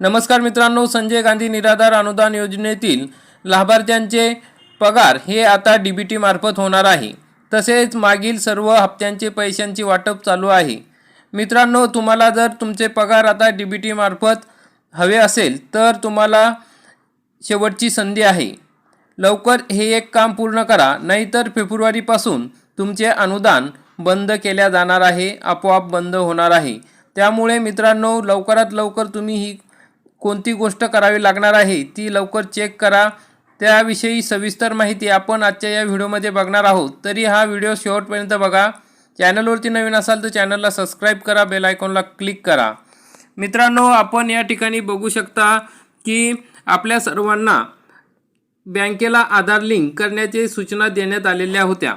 नमस्कार मित्रांनो संजय गांधी निराधार अनुदान योजनेतील लाभार्थ्यांचे पगार हे आता डी बी टी मार्फत होणार आहे. तसेच मागील सर्व हप्त्यांचे पैशांची वाटप चालू आहे. मित्रांनो तुम्हाला जर तुमचे पगार आता डी बी टी मार्फत हवे असेल तर तुम्हाला शेवटची संधी आहे. लवकर हे एक काम पूर्ण करा नाहीतर फेब्रुवारीपासून तुमचे अनुदान बंद केल्या जाणार आहे आपोआप बंद होणार आहे. त्यामुळे मित्रांनो लवकरात लवकर तुम्ही ही कोणती गोष्ट करावी लागणार आहे ती लवकर चेक करा. त्याविषयी सविस्तर माहिती आपण आजच्या या व्हिडिओमध्ये बघणार आहोत. तरी हा व्हिडिओ शेवटपर्यंत बघा. चॅनलवरती नवीन असाल तर चॅनलला सबस्क्राईब करा बेल आयकॉनला क्लिक करा. मित्रांनो आपण या ठिकाणी बघू शकता की आपल्या सर्वांना बँकेला आधार लिंक करण्याची सूचना देण्यात आलेल्या होत्या.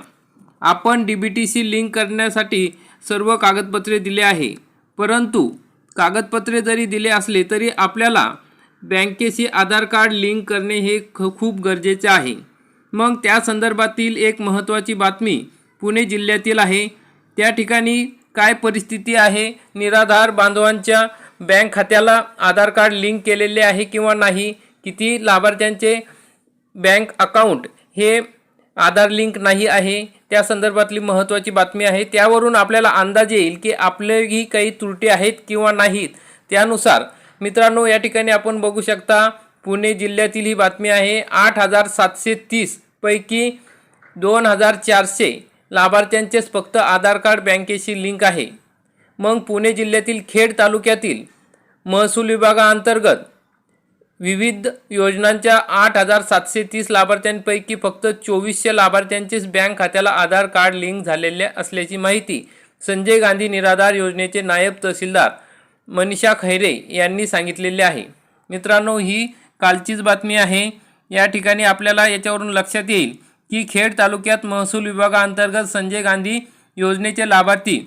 आपण D B T C link करण्यासाठी सर्व कागदपत्रे दिले आहे. परंतु कागदपत्रे जरी दिले असले तरी आपल्याला बँकेशी आधार कार्ड लिंक करणे हे ख खूप गरजेचे आहे. मग त्या संदर्भातील एक महत्त्वाची बातमी पुणे जिल्ह्यातील आहे. त्या ठिकाणी काय परिस्थिती आहे? निराधार बांधवांच्या बँक खात्याला आधार कार्ड लिंक केलेले आहे किंवा नाही? किती लाभार्थ्यांचे बँक अकाउंट? हे आधार लिंक नाही आहे त्या संदर्भातली महत्त्वाची बातमी आहे. त्यावरून आपल्याला अंदाज येईल की आपल्याही काही त्रुटी आहेत किंवा नाहीत. त्यानुसार मित्रांनो या ठिकाणी आपण बघू शकता पुणे जिल्ह्यातील ही बातमी आहे. आठ हजार सातशे तीसपैकी दोन हजार चारशे लाभार्थ्यांचेच फक्त आधार कार्ड बँकेशी लिंक आहे. मग पुणे जिल्ह्यातील खेड तालुक्यातील महसूल विभागाअंतर्गत विविध योजनांच्या आठ हजार सातशे तीस लाभार्थ्यांपैकी फक्त चोवीसशे लाभार्थ्यांचेच बँक खात्याला आधार कार्ड लिंक झालेले असल्याची माहिती संजय गांधी निराधार योजनेचे नायब तहसीलदार मनीषा खैरे यांनी सांगितलेले आहे. मित्रांनो ही कालचीच बातमी आहे. या ठिकाणी आपल्याला याच्यावरून लक्षात येईल की खेड तालुक्यात महसूल विभागाअंतर्गत संजय गांधी योजनेचे लाभार्थी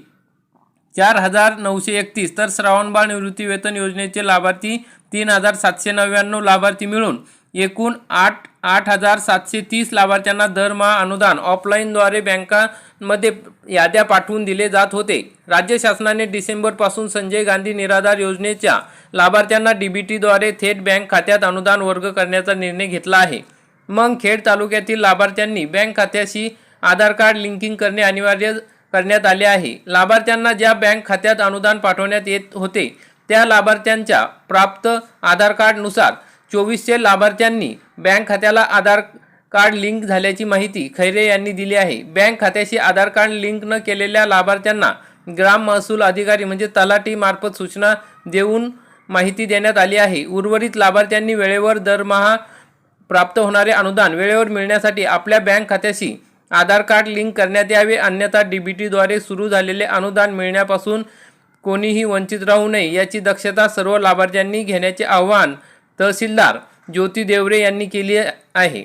चार हजार नऊशे एकतीस तर श्रावणबाळ निवृत्तीवेतन योजनेचे लाभार्थी तीन हजार सातशे नव्याण्णव लाभार्थी मिळून एकूण आठ आठ हजार सातशे तीस लाभार्थ्यांना दरमहा अनुदान ऑफलाईनद्वारे बँकांमध्ये याद्या पाठवून दिले जात होते. राज्य शासनाने डिसेंबरपासून संजय गांधी निराधार योजनेच्या लाभार्थ्यांना डी बी टीद्वारे थेट बँक खात्यात अनुदान वर्ग करण्याचा निर्णय घेतला आहे. मग खेड तालुक्यातील लाभार्थ्यांनी बँक खात्याशी आधार कार्ड लिंकिंग करणे अनिवार्य करण्यात आले आहे. लाभार्थ्यांना ज्या बँक खात्यात अनुदान पाठवण्यात येत होते त्या लाभार्थ्यांच्या प्राप्त आधार कार्डनुसार चोवीसशे लाभार्थ्यांनी बँक खात्याला आधार कार्ड लिंक झाल्याची माहिती खैरे यांनी दिली आहे. बँक खात्याशी आधार कार्ड लिंक न केलेल्या लाभार्थ्यांना ग्राम महसूल अधिकारी म्हणजे तलाठी मार्फत सूचना देऊन माहिती देण्यात आली आहे. उर्वरित लाभार्थ्यांनी वेळेवर दरमहा प्राप्त होणारे अनुदान वेळेवर मिळण्यासाठी आपल्या बँक खात्याशी आधार कार्ड लिंक करण्यात यावे. अन्यथा डी बी टीद्वारे सुरू झालेले अनुदान मिळण्यापासून कोणीही वंचित राहू नये याची दक्षता सर्व लाभार्थ्यांनी घेण्याचे आवाहन तहसीलदार ज्योती देवरे यांनी केली आहे.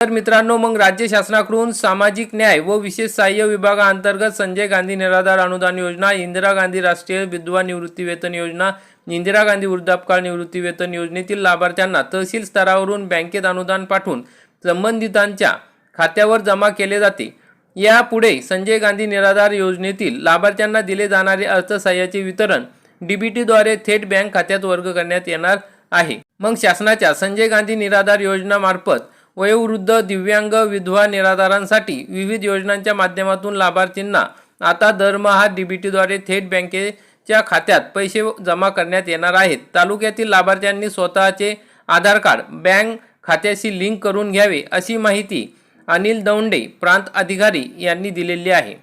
तर मित्रांनो मग राज्य शासनाकडून सामाजिक न्याय व विशेष सहाय्य विभागाअंतर्गत संजय गांधी निराधार अनुदान योजना इंदिरा गांधी राष्ट्रीय विधवा निवृत्ती वेतन योजना इंदिरा गांधी वृद्धापकाळ निवृत्ती वेतन योजनेतील लाभार्थ्यांना तहसील स्तरावरून बँकेत अनुदान पाठवून संबंधितांच्या खात्यावर जमा केले जाते. यापुढे संजय गांधी निराधार योजनेतील लाभार्थ्यांना दिले जाणारे अर्थसहाय्याचे वितरण डीबीटीद्वारे थेट बँक खात्यात वर्ग करण्यात येणार आहे. मग शासनाच्या संजय गांधी निराधार योजनामार्फत वयोवृद्ध दिव्यांग विधवा निराधारांसाठी विविध योजनांच्या माध्यमातून लाभार्थींना आता दरमहा डीबीटीद्वारे थेट बँकेच्या खात्यात पैसे जमा करण्यात येणार आहेत. तालुक्यातील लाभार्थ्यांनी स्वतःचे आधार कार्ड बँक खात्याशी लिंक करून घ्यावे अशी माहिती अनिल दौंडे प्रांत अधिकारी यांनी दिलेली आहे.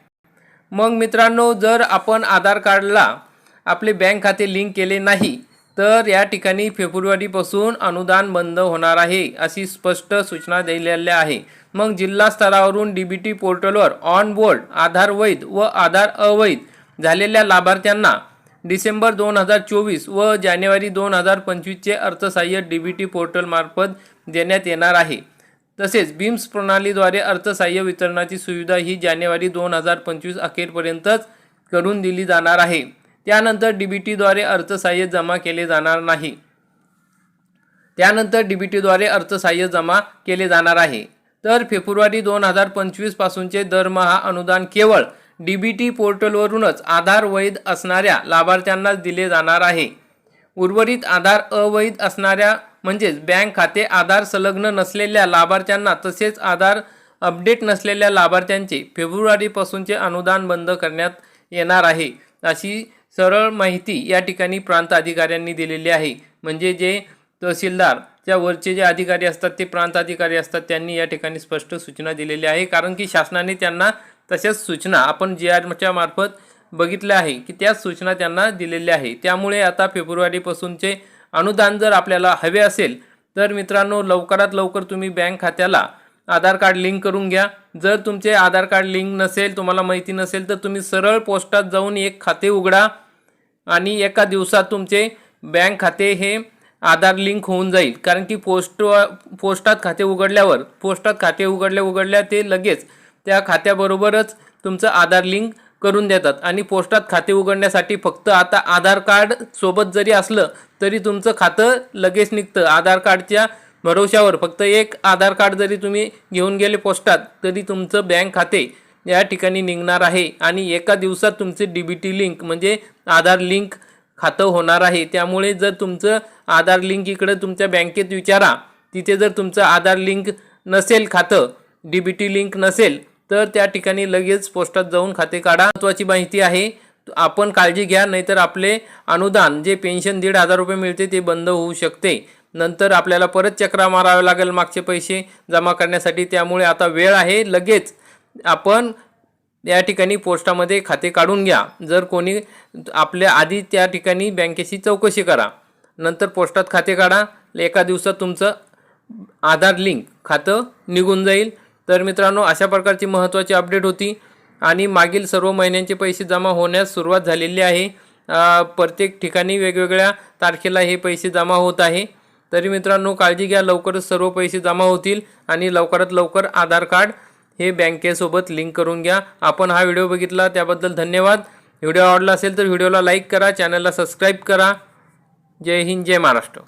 मग मित्रांनो जर आपण आधार कार्डला आपले बँक खाते लिंक केले नाही तर या ठिकाणी फेब्रुवारीपासून अनुदान बंद होणार आहे अशी स्पष्ट सूचना दिलेल्या आहे. मग जिल्हा स्तरावरून डी बी टी पोर्टलवर ऑन बोर्ड आधार वैध व आधार अवैध झालेल्या लाभार्थ्यांना डिसेंबर दोन हजार चोवीस व जानेवारी दोन हजार पंचवीसचे अर्थसहाय्य डी बी टी पोर्टलमार्फत देण्यात येणार आहे. तसेच बीम्स प्रणालीद्वारे अर्थसहाय्य वितरणाची सुविधा ही जानेवारी दोन हजार पंचवीस अखेरपर्यंतच करून दिली जाणार आहे. त्यानंतर डी बी टीद्वारे अर्थसहाय्य जमा केले जाणार नाही. त्यानंतर डी बी टीद्वारे अर्थसहाय्य जमा केले जाणार आहे. तर फेब्रुवारी दोन हजार पंचवीसपासूनचे दरमहा अनुदान केवळ डी बी टी पोर्टलवरूनच आधार वैध असणाऱ्या लाभार्थ्यांनाच दिले जाणार आहे. उर्वरित आधार अवैध असणाऱ्या म्हणजेच बँक खाते आधार संलग्न नसलेल्या लाभार्थ्यांना तसेच आधार अपडेट नसलेल्या लाभार्थ्यांचे फेब्रुवारीपासूनचे अनुदान बंद करण्यात येणार आहे. अशी सरळ माहिती या ठिकाणी प्रांत अधिकाऱ्यांनी दिलेली आहे. म्हणजे जे तहसीलदार त्या वरचे जे अधिकारी असतात ते प्रांत अधिकारी असतात त्यांनी या ठिकाणी स्पष्ट सूचना दिलेल्या आहे. कारण की शासनाने त्यांना तशाच सूचना आपण जी आरच्या मार्फत बघितल्या आहे की त्याच सूचना त्यांना दिलेल्या आहे. त्यामुळे आता फेब्रुवारीपासूनचे अनुदान जर आपल्याला हवे असेल तर मित्रांनो लवकरात लवकर तुम्ही बँक खात्याला आधार कार्ड लिंक करून घ्या. जर तुमचे आधार कार्ड लिंक नसेल तुम्हाला माहिती नसेल तर तुम्ही सरळ पोस्टात जाऊन एक खाते उघडा आणि एका दिवसात तुमचे बँक खाते हे आधार लिंक होऊन जाईल. कारण की पोस्ट पोस्टात खाते उघडल्यावर पोस्टात खाते उघडल्या उघडल्या ते लगेच त्या खात्याबरोबरच तुमचं आधार लिंक करून देतात. आणि पोस्टात खाते उघडण्यासाठी फक्त आता आधार कार्ड सोबत जरी असलं तरी तुमचं खातं लगेच निघतं. आधार कार्डच्या भरोश्यावर फक्त एक आधार कार्ड जरी तुम्ही घेऊन गेले पोस्टात तरी तुमचं बँक खाते या ठिकाणी निघणार आहे. आणि एका दिवसात तुमचे डी बी टी लिंक म्हणजे आधार लिंक खातं होणार आहे. त्यामुळे जर तुमचं आधार लिंक इकडं तुमच्या बँकेत विचारा तिथे जर तुमचं आधार लिंक नसेल खातं डी बी टी लिंक नसेल तर त्या ठिकाणी लगेच पोस्टात जाऊन खाते काढा. महत्त्वाची माहिती आहे आपण काळजी घ्या नाहीतर आपले अनुदान जे पेन्शन दीड हजार रुपये मिळते ते बंद होऊ शकते. नंतर आपल्याला परत चक्रा मारावे लागेल मागचे पैसे जमा करण्यासाठी. त्यामुळे आता वेळ आहे लगेच आपण या ठिकाणी पोस्टामध्ये खाते काढून घ्या. जर कोणी आपल्या आधी त्या ठिकाणी बँकेशी चौकशी करा नंतर पोस्टात खाते काढा. एका दिवसात तुमचं आधार लिंक खातं निघून जाईल. तर मित्रांनो अशा प्रकारची महत्त्वाची अपडेट होती आणि मागील सर्व महिन्यांचे पैसे जमा होण्यास सुरुवात झालेली आहे. प्रत्येक ठिकाणी वेगवेगळ्या तारखेला हे पैसे जमा होत आहे. तरी मित्रांनो काळजी घ्या लवकरच सर्व पैसे जमा होतील आणि लवकरात लवकर आधार कार्ड हे बँकेसोबत लिंक करून घ्या. आपण हा व्हिडिओ बघितला त्याबद्दल धन्यवाद. व्हिडिओ आवडला असेल तर व्हिडिओला लाईक करा चॅनलला सबस्क्राईब करा. जय हिंद जय महाराष्ट्र.